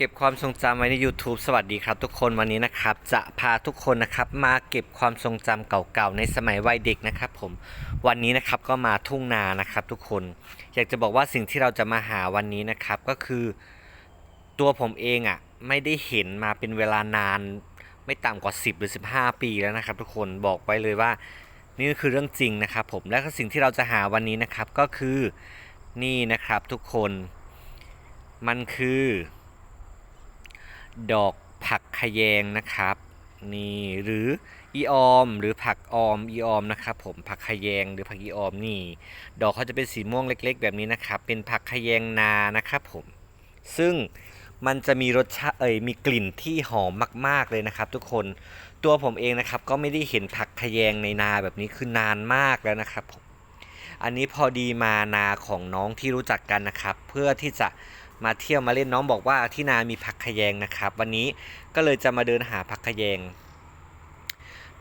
เก็บความทรงจำไว้ใน YouTube สวัสดีครับทุกคนวันนี้นะครับ จะพาทุกคนนะครับ มาเก็บความทรงจำเก่าๆในสมัยวัยเด็กนะครับ ผมวันนี้นะครับก็มาทุ่งนานะครับ ทุกคน อยากจะบอกว่าสิ่งที่เราจะมาหาวันนี้นะครับก็คือ ตัวผมเองอะ่ะไม่ได้เห็นมาเป็นเวลานาน ไม่ต่ำกว่า 10 หรือ 15 ปีแล้วนะครับ ทุกคนบอกไว้เลยว่า นี่คือเรื่องจริงนะครับ ผมและสิ่งที่เราจะหาวันนี้นะครับก็คือนี่นะครับทุกคน มันคือ ดอกผักขยงนะครับนี่หรืออีออม หรือผักออมอีออมนะครับผมผักขยงหรือผักอีออมนี่ ดอกเขาจะเป็นสีม่วงเล็ก ๆ แบบนี้นะครับ เป็นผักขยงนานะครับผมซึ่งมันจะมีรสชาติเอ่ยมีกลิ่นที่หอมมาก ๆเลยนะครับ ทุกคนตัวผมเองนะครับ ก็ไม่ได้เห็นผักขยงในนาแบบนี้คือนานมากแล้วนะครับผมอันนี้พอดีมานาของน้องที่รู้จักกันนะครับ เพื่อที่จะ มาเที่ยวมาเล่นน้องบอกว่าที่นามีผักขยงนะครับ วันนี้ก็เลยจะมาเดินหาผักขยง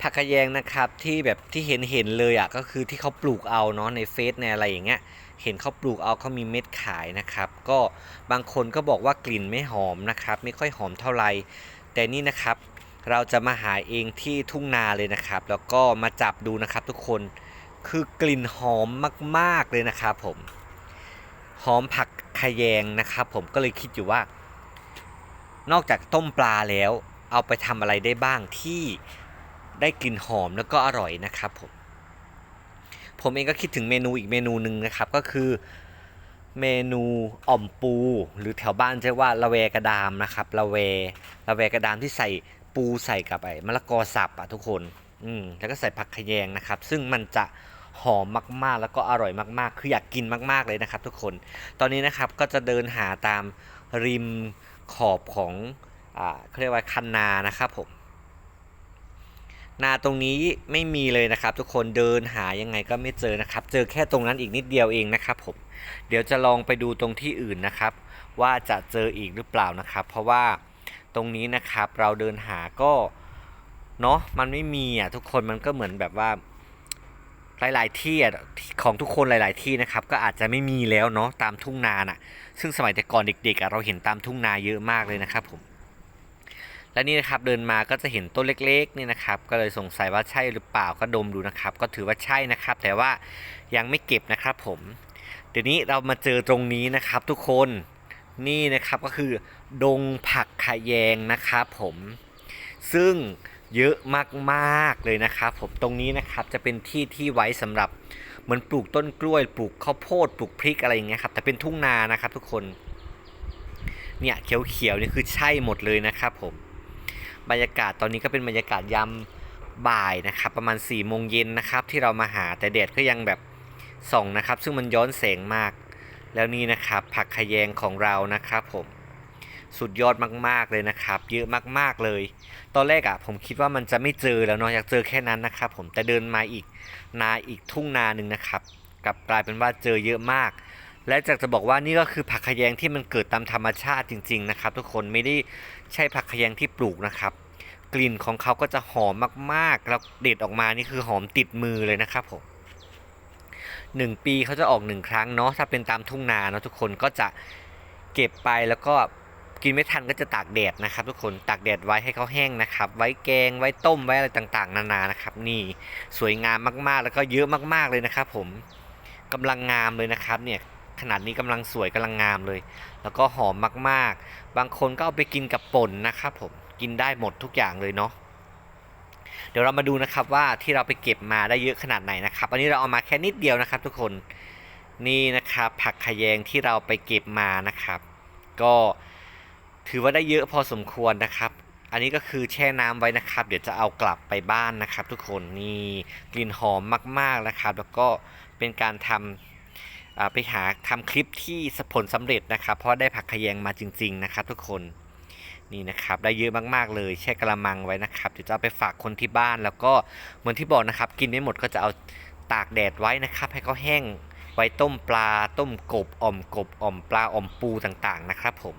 ผักขยงนะครับที่แบบที่เห็นเห็นเลยอะก็คือที่เขาปลูกเอาเนาะในเฟซในอะไรอย่างเงี้ยเห็นเขาปลูกเอาเขามีเม็ดขายนะครับ ก็บางคนก็บอกว่ากลิ่นไม่หอมนะครับ ไม่ค่อยหอมเท่าไหร่แต่นี่นะครับเราจะมาหาเองที่ทุ่งนาเลยนะครับ แล้วก็มาจับดูนะครับทุกคนคือกลิ่นหอมมาก ๆเลยนะครับผมหอมผัก ขยงนะครับผมก็เลยคิดอยู่ว่า นอกจากต้มปลาแล้ว เอาไปทำอะไรได้บ้างที่ได้กลิ่นหอมแล้วก็อร่อยนะครับผมผมเองก็คิดถึงเมนูอีกเมนูหนึ่งนะครับก็คือเมนูอ่อมปู หรือแถวบ้านจะว่าละแวกระดามนะครับละแวละแวกระดามที่ใส่ปูใส่กับไอ้มะละกอสับอะทุกคนอืมแล้วก็ใส่ผักขยงนะครับ ซึ่งมันจะ หอมมากๆ แล้วก็อร่อยมากๆ คืออยากกินมากๆเลยนะครับ ทุกคน ตอนนี้นะครับก็จะเดินหาตามริมขอบของอ่าเขาเรียกว่าคันนานะครับผมนาตรงนี้ไม่มีเลยนะครับ ทุกคนเดินหายังไงก็ไม่เจอนะครับ เจอแค่ตรงนั้นอีกนิดเดียวเองนะครับผมเดี๋ยวจะลองไปดูตรงที่อื่นนะครับ ว่าจะเจออีกหรือเปล่านะครับ เพราะว่าตรงนี้นะครับเราเดินหาก็เนาะมันไม่มีอะทุกคนมันก็เหมือนแบบว่า หลาย ๆ ที่อะของทุกคนหลาย ๆ ที่นะครับ ก็อาจจะไม่มีแล้วเนาะตามทุ่งนาน่ะ ซึ่งสมัยแต่ก่อนเด็ก ๆ เราเห็นตามทุ่งนาเยอะมากเลยนะครับผมและนี่นะครับเดินมาก็จะเห็นต้นเล็กๆนี่นะครับ ก็เลยสงสัยว่าใช่หรือเปล่าก็ดมดูนะครับ ก็ถือว่าใช่นะครับ แต่ว่ายังไม่เก็บนะครับผม เดี๋ยวนี้เรามาเจอตรงนี้นะครับ ทุกคนนี่นะครับก็คือ ดงผักขยงนะครับผม ซึ่ง เยอะมากๆเลยนะครับผมตรงนี้นะครับจะเป็นที่ที่ไว้สำหรับเหมือนปลูกต้นกล้วย ปลูกข้าวโพดปลูกพริกอะไรอย่างเงี้ยครับแต่เป็นทุ่งนานะครับทุกคนเนี่ยเขียวๆนี่คือใช่หมดเลยนะครับผมบรรยากาศตอนนี้ก็เป็นบรรยากาศยามบ่ายนะครับประมาณ4ี่โมงเย็นนะครับที่เรามาหาแต่แดดก็ยังแบบส่องนะครับ ซึ่งมันย้อนแสงมาก แล้วนี่นะครับผักขยงของเรานะครับผม สุดยอดมากๆเลยนะครับ เยอะมากๆเลย ตอนแรกอะ่ะผมคิดว่ามันจะไม่เจอแล้วเนาะอยากเจอแค่นั้นนะครับ ผมแต่เดินมาอีกนาอีกทุ่งนาหนึ่งนะครับกลับกลายเป็นว่าเจอเยอะมาก และจากจะบอกว่านี่ก็คือผักขยงที่มันเกิดตามธรรมชาติจริง ๆนะครับ ทุกคนไม่ได้ใช่ผักขยงที่ปลูกนะครับ กลิ่นของเขาก็จะหอมมากๆ แล้วเด็ดออกมานี่คือหอมติดมือเลยนะครับผมหนึ่งปีเขาจะออกหนึ่งครั้งเนาะถ้าเป็นตามทุ่งนาเนาะทุกคนก็จะเก็บไปแล้วก็ กินไม่ทันก็จะตากแดดนะครับ ทุกคนตากแดดไว้ให้เขาแห้งนะครับ ไว้แกงไว้ต้มไว้อะไรต่างๆ นานานะครับ นี่สวยงามมากๆ แล้วก็เยอะมากๆเลยนะครับ ผมกำลังงามเลยนะครับ เนี่ยขนาดนี้กำลังสวยกำลังงามเลย แล้วก็หอมมากๆ บางคนก็เอาไปกินกับป่นนะครับ ผมกินได้หมดทุกอย่างเลยเนาะเดี๋ยวเรามาดูนะครับว่าที่เราไปเก็บมาได้เยอะขนาดไหนนะครับ อันนี้เราเอามาแค่นิดเดียวนะครับ ทุกคนนี่นะครับผักขยงที่เราไปเก็บมานะครับ ก็ ถือว่าได้เยอะพอสมควรนะครับ อันนี้ก็คือแช่น้ำไว้นะครับ เดี๋ยวจะเอากลับไปบ้านนะครับ ทุกคนนี่กลิ่นหอมมากๆนะครับ แล้วก็เป็นการทำอ่าไปหาทำคลิปที่ผลสำเร็จนะครับ เพราะได้ผักขยงมาจริง ๆ นะครับ ทุกคนนี่นะครับได้เยอะมากๆเลยแช่กระมังไว้นะครับเดี๋ยวจะเอาไปฝากคนที่บ้าน แล้วก็เหมือนที่บอกนะครับ กินไม่หมดก็จะเอาตากแดดไว้นะครับ ให้เขาแห้งไว้ต้มปลาต้มกบอ่อมกบอ่อมปลาอ่อมปูต่างๆนะครับ ผม